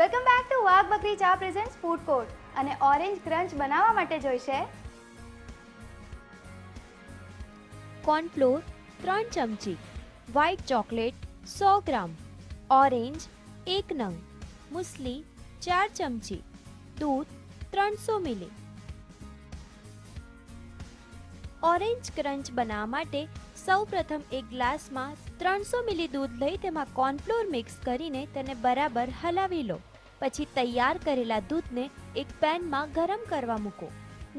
Welcome back to Wagh Bakri Chai present food court અને orange crunch બનાવવા માટે જોઈશે કોર્નફ્લોર ત્રણ ચમચી વ્હાઇટ ચોકલેટ સો ગ્રામ ઓરેન્જ એક નંગ મુસલી ચાર ચમચી દૂધ ત્રણસો મિલી ઓરેન્જ ક્રંચ બનાવવા માટે સૌ પ્રથમ એક ગ્લાસમાં ત્રણસો મિલી દૂધ લઈ તેમાં કોર્નફ્લોર મિક્સ કરીને તેને બરાબર હલાવી લો પછી તૈયાર કરેલા દૂધને એક પેનમાં ગરમ કરવા મૂકો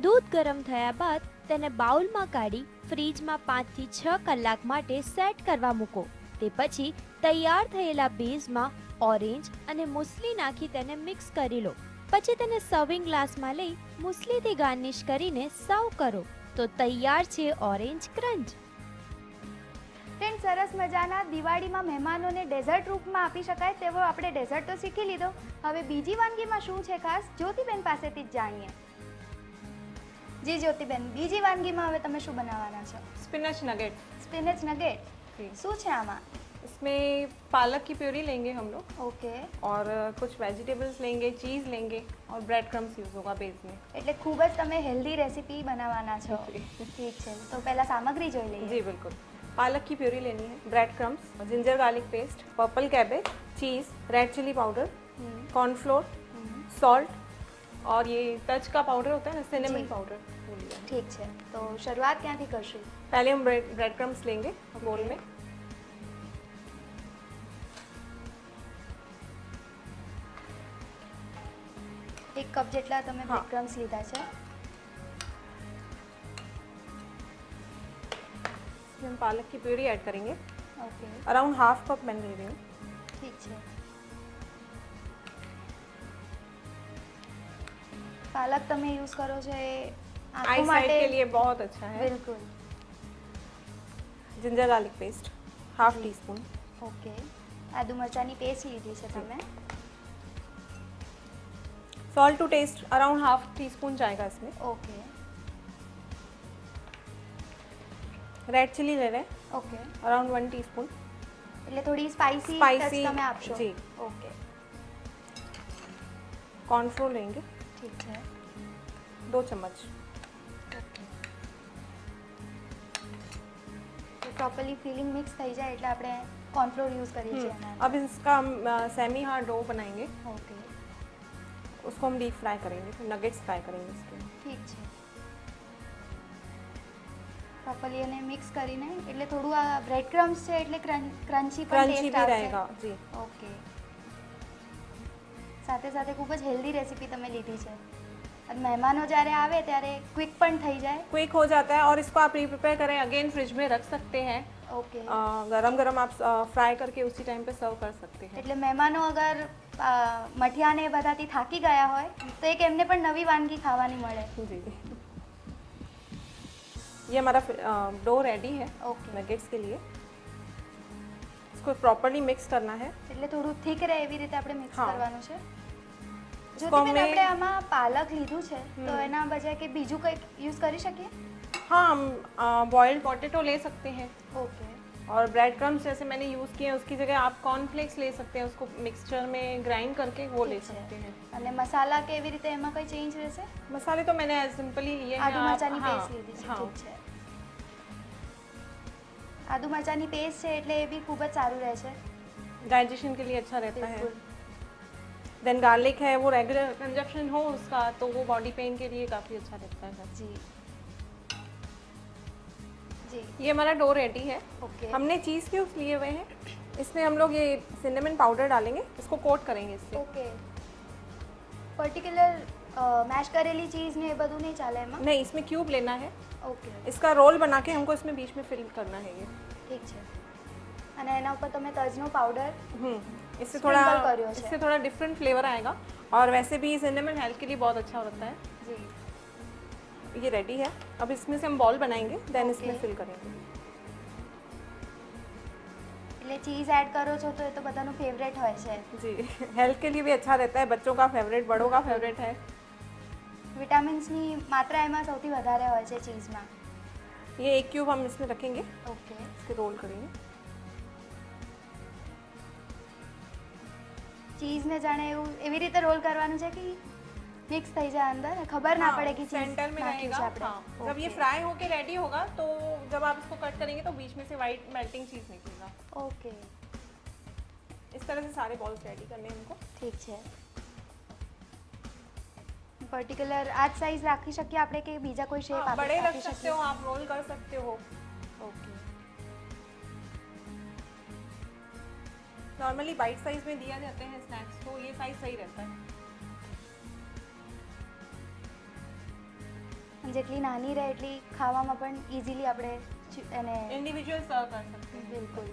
દૂધ ગરમ થયા બાદ તેને બાઉલમાં કાઢી ફ્રીજમાં પાંચથી છ કલાક માટે સેટ કરવા મૂકો તે પછી તૈયાર થયેલા બેઝમાં ઓરેન્જ અને મુસલી નાખી તેને મિક્સ કરી લો પછી તેને સર્વિંગ ગ્લાસમાં લઈ મુસલીથી ગાર્નિશ કરીને સર્વ કરો તો તૈયાર છે ઓરેન્જ ક્રંચ ક્યુટ સરસ મજાના દિવાળીમાં મહેમાનોને ડેઝર્ટ રૂપમાં આપી શકાય તેવો આપણે ડેઝર્ટ તો શીખી લીધો હવે બીજી વાનગીમાં શું છે ખાસ જ્યોતિબેન પાસેથી જ જાણીએ જી જ્યોતિબેન બીજી વાનગીમાં હવે તમે શું બનાવવાના છો સ્પિનચ નગેટ સ્પિનચ નગેટ શું છે આમાં इसमें पालक की प्योरी लेंगे हम लोग ઓકે और अ, कुछ वेजिटेबल्स लेंगे चीज़ लेंगे और ब्रेड क्रम्स यूज़ होगा बेस में એટલે ખૂબ જ તમે હેલ્ધી રેસિપી બનાવવાના છો ઠીક છે તો પહેલાં સામગ્રી જોઈ લઈએ जी બિલકુલ पालक की प्यूरी लेनी है bread crumbs ginger garlic paste purple cabbage cheese red chilli powder cornflour salt और ये टच का पाउडर होता है ना सिनेमन पाउडर ठीक है तो शुरुआत क्या थी कर पहले हम ब्रेड ब्रेड क्रम्स लेंगे बोल में એક કપ જેટલા તમે બ્રેડ ક્રમ્સ हाँ। લીધા છે इसमें हम पालक की प्यूरी ऐड करेंगे ओके अराउंड हाफ कप मैं ले रही हूँ ठीक है पालक તમે યુઝ કરો છો એ આંખો માટે के लिए बहुत अच्छा है बिल्कुल ginger ginger garlic paste half teaspoon okay આદુ મરચાની પેસ્ટ લીધી सर તમે salt to taste around half teaspoon जाएगा इसमें ओके okay. रेड चिल्ली ले रहे हैं ओके अराउंड 1 टीस्पून એટલે થોડી સ્પાઈસી સ્વાદ મે આપશો જી ઓકે કોર્નફ્લોર લેંગે ઠીક છે 2 ચમચો તો સોપલી ફિલિંગ મિક્સ થઈ જાય એટલે આપણે કોર્નફ્લોર યુઝ કરે છે અબ ઇસકા સેમી હાર્ડ રો બનાવીએંગે ઓકે ઉસકો હમ ડીપ ફ્રાય કરેંગે ફ્રાઈ કરેંગે નગેટ્સ ફ્રાય કરેંગે ઠીક છે પપલી અને મિક્સ કરીને એટલે થોડું આ બ્રેડ ક્રમ્સ છે એટલે ક્રન્ચી પણ ટેસ્ટ આવશે જી ઓકે સાથે સાથે ખૂબ જ હેલ્ધી રેસિપી તમે લીધી છે મહેમાનો જ્યારે આવે ત્યારે ક્વિક પણ થઈ જાય ક્વિક હો જાતા હૈ ઓર इसको आप प्री प्रिपेयर करें अगेन फ्रिज में रख सकते हैं ओके गरम गरम आप फ्राई करके उसी टाइम पे सर्व कर सकते हैं એટલે મહેમાનો અગર મઠિયાને બધાથી થાકી ગયા હોય તો એક એમને પણ નવી વાનગી ખાવાની મળે જી ये हमारा डो रेडी है ઓકે નગेट्स के लिए इसको प्रॉपरली मिक्स करना है એટલે થોડું થીક રહે એવી રીતે આપણે મિક્સ કરવાનું છે જો તમે આપણે આમાં પાલક લીધું છે તો એના બજાય કે બીજું કંઈક યુઝ કરી શકીએ હા हम પોટેટો पोटैटो ले सकते ઓકે और ब्रेड क्रम्स जैसे मैंने यूज़ किए हैं उसकी जगह आप कॉर्नफ्लेक्स ले सकते हैं उसको मिक्सचर में ग्राइंड करके वो ले सकते हैं मसाला के भी रीते हैं कोई चेंज वैसे मसाले तो मैंने सिंपली સિમ્પલી ये આદુ મરચાની પેસ્ટ લીધી છે ठीक है આદુ मिर्चानी पेस्ट है એટલે એ બી ખૂબ જ સારું રહે છે डाइजेशन के लिए अच्छा रहता है देन गार्लिक है वो रेगुलर कंजप्शन हो उसका तो वो बॉडी पेन के लिए काफ़ी अच्छा रहता है जी जी ये हमारा डो रेडी है ओके हमने चीज़ क्यूब्स लिए हुए हैं इसमें हम लोग ये सिनेमन पाउडर डालेंगे इसको कोट करेंगे इससे ओके पर्टिकुलर मैश करेली चीज़ में बदू नहीं चाला है मां नहीं इसमें क्यूब लेना है ओके इसका रोल बना के हमको इसमें बीच में फिल करना है ये ठीक है અને એના ઉપર તમે તજનો પાવડર हम्म इससे थोड़ा Sprinkle करियो छे। इससे थोड़ा डिफरेंट फ्लेवर आएगा और वैसे भी सिनेमन हेल्थ के लिए बहुत अच्छा होता है ये रेडी है अब इसमें से हम बॉल बनाएंगे देन इसमें फिल करेंगे એટલે ચીઝ એડ કરો છો તો એ તો બધાનું ફેવરેટ હોય છે જી હેલ્થ કે લીએ ભી અચ્છા રહેતા હે બચ્ચો કા ફેવરેટ બડો કા ફેવરેટ હે વિટામિન્સની માત્રા એમાં સૌથી વધારે હોય છે ચીઝમાં ये एक क्यूब हम इसमें रखेंगे ओके इसके रोल करेंगे ચીઝને જાણે એવું એવી રીતે રોલ કરવાનું છે કે मिक्स थी जाए अंदर खबर ना हाँ, पड़े कि सेंटर में रहेगा हाँ जब ये फ्राई होके रेडी होगा तो जब आप इसको कट करेंगे तो बीच में से वाइट मेल्टिंग चीज़ निकलेगा ओके इस तरह से सारे बॉल्स रेडी करने हैं हमको ઠીક છે પર્ટિક્યુલર આ જ સાઈઝ રાખી શકીએ આપણે કે બીજા કોઈ शेप आप बड़े रख सकते हो आप रोल कर सकते हो ओके नॉर्मली बाइट साइज में दिया जाते हैं स्नैक्स तो ये साइज सही रहता है જેટલી નાની રહે એટલી ખાવામાં પણ ઇઝીલી આપણે એને ઇન્ડિવિજ્યુઅલ સર્વ કરી શકીએ બિલકુલ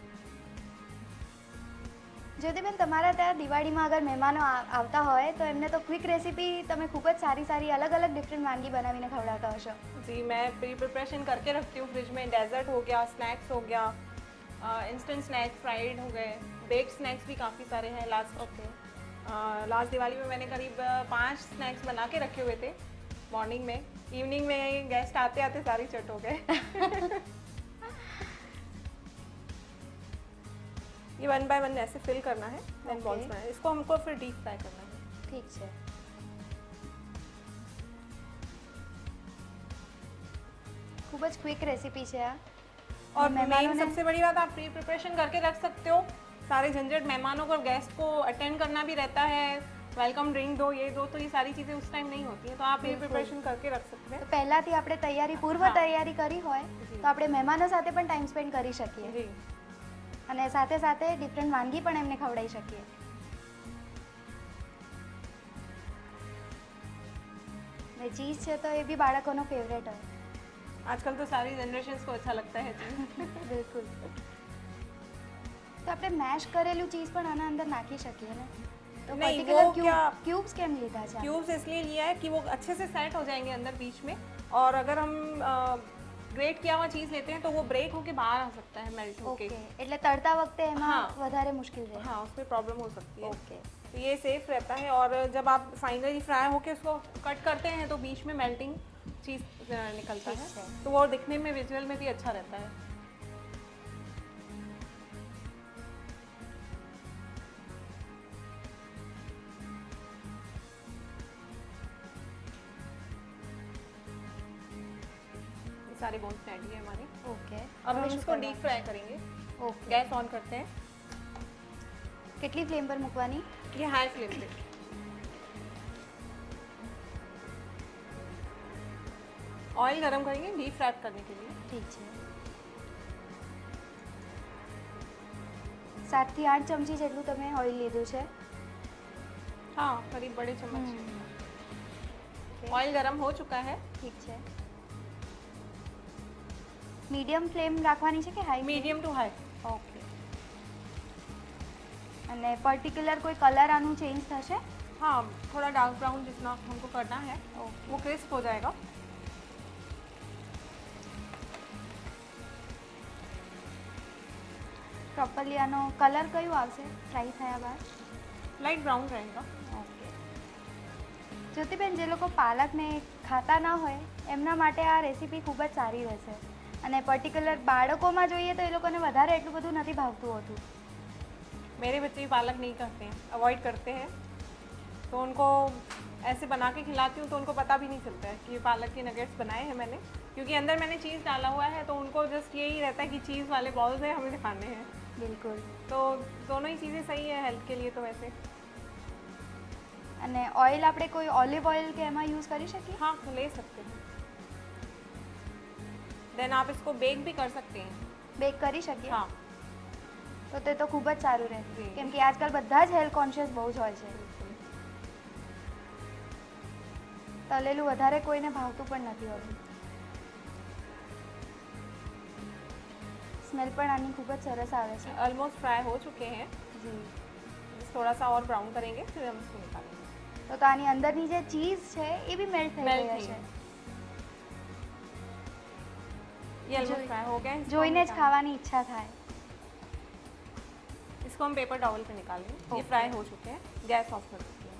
જ્યોતિબેન તમારા ત્યાં દિવાળીમાં અગર મહેમાનો આવતા હોય તો એમને તો ક્વિક રેસીપી તમે ખૂબ જ સારી સારી અલગ અલગ ડિફરન્ટ વાનગી બનાવીને ખવડાતા હશો જી મેં પ્રી પ્रिपरेशन करके रखती हूँ फ्रिज में डेजर्ट हो गया स्नैक्स हो गया इंस्टेंट स्नैक्स फ्राइड हो गए बेक्ड स्नैक्स भी काफ़ी सारे last last okay last Diwali में मैंने करीब पाँच स्नैक्स बना के रखे मॉर्निंग में इवनिंग में गेस्ट आते आते सारी चट हो गए ये वन बाय वन ऐसे फिल करना है देन okay. बॉल्स में इसको हमको फिर डीप फ्राई करना है ठीक है खूब જ ક્વિક રેસિપી છે આ और मेन सबसे बड़ी बात आप प्री प्रिपरेशन करके रख सकते हो सारे झंझट मेहमानों को गेस्ट को अटेंड करना भी रहता है વેલકમ ડ્રિંક દો ये દો તો એ સારી ચીજે उस टाइम नहीं होती है तो आप ये प्रिपरेशन करके रख सकते हैं પહેલાથી આપણે તૈયારી પૂર્વ તૈયારી કરી હોય તો આપણે મહેમાનો સાથે પણ ટાઈમ સ્પેન્ડ કરી શકીએ અને સાથે સાથે ડિફરન્ટ વાનગી પણ એમને ખવડાવી શકીએ ને ચીઝ છે તો એ બી બાળકોનો ફેવરેટ હોય આજકાલ તો સારી જનરેશન્સ को अच्छा लगता है બિલકુલ તો આપણે મેશ કરેલું ચીઝ પણ આના અંદર નાખી શકીએ ને क्यूब्स क्यों है क्यूब्स इसलिए लिया है कि वो अच्छे से सेट हो जाएंगे अंदर बीच में और अगर हम ग्रेट किया हुआ चीज लेते हैं तो वो ब्रेक होके बाहर आ सकता है मेल्ट होके હોકે तड़ता वक्त તળતા વખતે हाँ। વધારે મુશ્કેલ રહે हाँ, उसमें प्रॉब्लम हो सकती है ओके तो ये सेफ रहता है और जब आप फाइनली फ्राई होके उसको कट करते हैं तो बीच में मेल्टिंग चीज़ निकलता है तो वो दिखने में विजुअल में भी अच्छा रहता है सारे बोन्स रेडी है हमारे ओके अब हम इसको डीप फ्राई करेंगे ओके गैस ऑन करते हैं कितनी फ्लेम पर मुकवानी ये हाई फ्लेम पे ऑयल गरम करेंगे डीप फ्राई करने के लिए ठीक ઠીક છે સાતથી આઠ ચમચી જેટલું તમે ઓઇલ લીધું છે हाँ करीब बड़े चम्मच ऑयल हम्म। गरम हो चुका है ठीक है મીડિયમ ફ્લેમ રાખવાની છે કે high medium to high okay અને પર્ટિક્યુલર કોઈ કલર આનું ચેન્જ થશે हाँ थोड़ा डार्क ब्राउन जितना हमको करना है वो क्रिस्प हो जाएगा પ્રોપરલી આનો કલર કયો આવશે ફ્રાય થયા બાદ લાઇટ બ્રાઉન રહેગા ઓકે જ્યોતિબેન જે લોકો પાલકને ખાતા ના હોય એમના માટે આ રેસીપી ખૂબ જ સારી રહેશે અને પર્ટીક્યુલર બાળકોમાં જોઈએ તો એ લોકોને વધારે એટલું બધું નથી ભાવતું હોતું. મેરે બચ્ચે પાલક નહીં ખાતે હે અવૉઇડ કરતે હે. તો ઉનકો એસે બના કે ખલાતી હું તો ઉનકો pata ભી નહીં ચલતા કે પાલક કે નાગેટ્સ બનાયે હે મેને. ક્યોકી અંદર મેને ચીઝ ડાલા ہوا હે તો ઉનકો જસ્ટ યહી રહેતા હે કે ચીઝ વાલે બોલ્સ હે હમે ખાને હે. બિલકુલ. તો દોનો ઈ ચીજે સહી હે હેલ્થ કે લિયે તો વૈસે. અને ઓઈલ આપણે કોઈ ઓલિવ ઓઈલ કે એમાં યુઝ કરી શકે? હા, લે સકતે હે. દેન आप इसको बेक भी कर सकते हैं બેક કરી શકીએ हाँ તો તે તો ખૂબ જ સારું રહે જી. કેમ કે આજકાલ બધા જ હેલ્થ કોન્શિયસ બહુ જ હોય છે તલેલું વધારે કોઈને ભાવતું પણ નથી હોતું સ્મેલ પણ આની ખૂબ જ સરસ આવે છે ઓલમોસ્ટ ફ્રાય હો चुके હે જી थोड़ा सा और ब्राउन करेंगे फिर हम इसको निकालेंगे તો તો આની અંદરની જે ચીઝ છે એ બી મેલ્ટ થઈ Melt ગઈ થઈ. છે ये फ्राई हो गए જોઈને अच्छा इसको हम पेपर टॉवल पे निकाल लें ये फ्राई हो चुके हैं गैस ऑफ कर चुकी है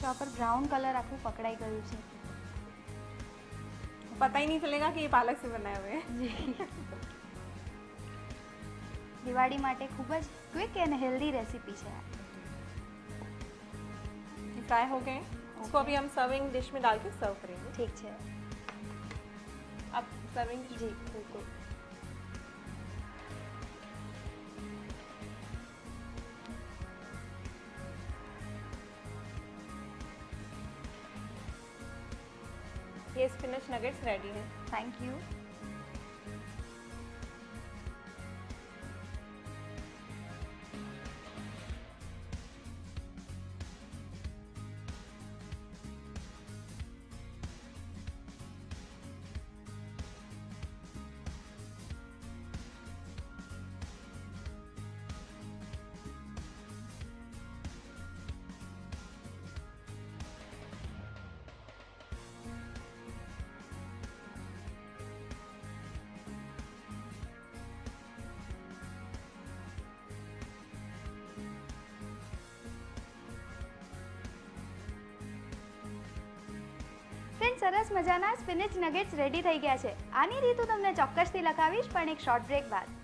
તો આ પર બ્રાઉન કલર આખું पता ही नहीं चलेगा कि ये पालक से बनाए हुए हैं દિવાળી माटे खूब क्विक एंड हेल्दी रेसिपी है ये फ्राई हो गए इसको अभी हम सर्विंग डिश में डाल के सर्व करेंगे ठीक है अब सर्विंग जी बिल्कुल ये स्पिनच नगेट्स रेडी है थैंक यू સરસ મજાના સ્પિનિચ નગેટ્સ રેડી થઈ ગયા છે આની રીતુ તમને ચોક્કસથી લખાવીશ પણ એક શોર્ટ બ્રેક બાદ